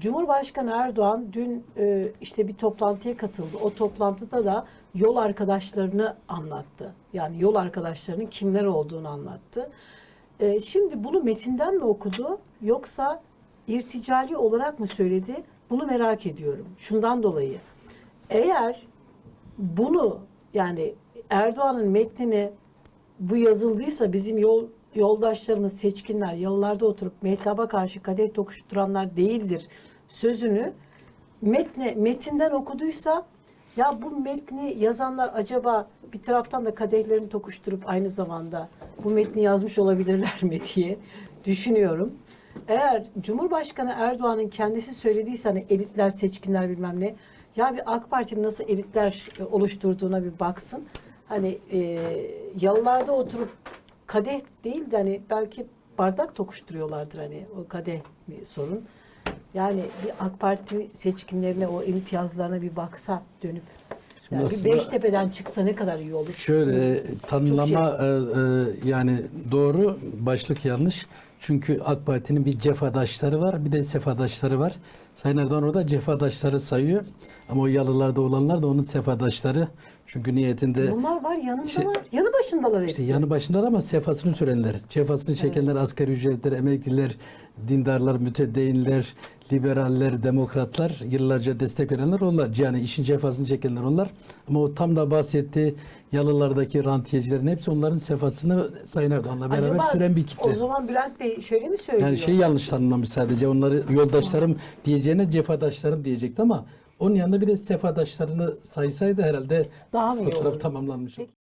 Cumhurbaşkanı Erdoğan dün e, işte bir toplantıya katıldı. O toplantıda da yol arkadaşlarını anlattı. Yani yol arkadaşlarının kimler olduğunu anlattı. E, şimdi bunu metinden mi okudu yoksa irticali olarak mı söyledi? Bunu merak ediyorum. Şundan dolayı. Eğer bunu yani Erdoğan'ın metnini bu yazıldıysa bizim yol yoldaşlarımız seçkinler yalılarda oturup mehtaba karşı kadeh tokuşturanlar değildir sözünü metne metinden okuduysa ya bu metni yazanlar acaba bir taraftan da kadehlerini tokuşturup aynı zamanda bu metni yazmış olabilirler mi diye düşünüyorum. Eğer Cumhurbaşkanı Erdoğan'ın kendisi söylediyse hani elitler, seçkinler bilmem ne. Ya bir AK Parti'nin nasıl elitler e, oluşturduğuna bir baksın. Hani e, yalılarda oturup kadeh değil de hani belki bardak tokuşturuyorlardır hani o kadeh bir sorun. Yani bir AK Parti seçkinlerine o elit yazılarına bir baksa dönüp yani bir aslında- Beştepe'den çıksa ne kadar iyi olur. Şöyle e, tanımlama şey. e, e, yani doğru başlık yanlış. Çünkü AK Parti'nin bir cefadaşları var bir de sefadaşları var. Sayın Erdoğan orada cefadaşları sayıyor. Ama o yalılarda olanlar da onun sefadaşları. Çünkü niyetinde Bunlar var yanında İşte- var. Yanı başındalar hepsi. işte yanı başındalar ama sefasını sürenler. Cefasını çekenler asgari ücretler, emekliler, dindarlar, müteddeyinler, liberaller, demokratlar, yıllarca destek verenler onlar. Yani işin cefasını çekenler onlar. Ama o tam da bahsettiği yalılardaki rantiyecilerin hepsi onların sefasını Sayın Erdoğan'la beraber Acaba süren bir kitle. O zaman Bülent Bey şöyle mi söylüyor? Yani şey yanlış tanımlamış sadece. Onları yoldaşlarım diyeceğine cefadaşlarım diyecekti ama onun yanında bir de sefadaşlarını saysaydı herhalde Daha fotoğraf tamamlanmış. Peki.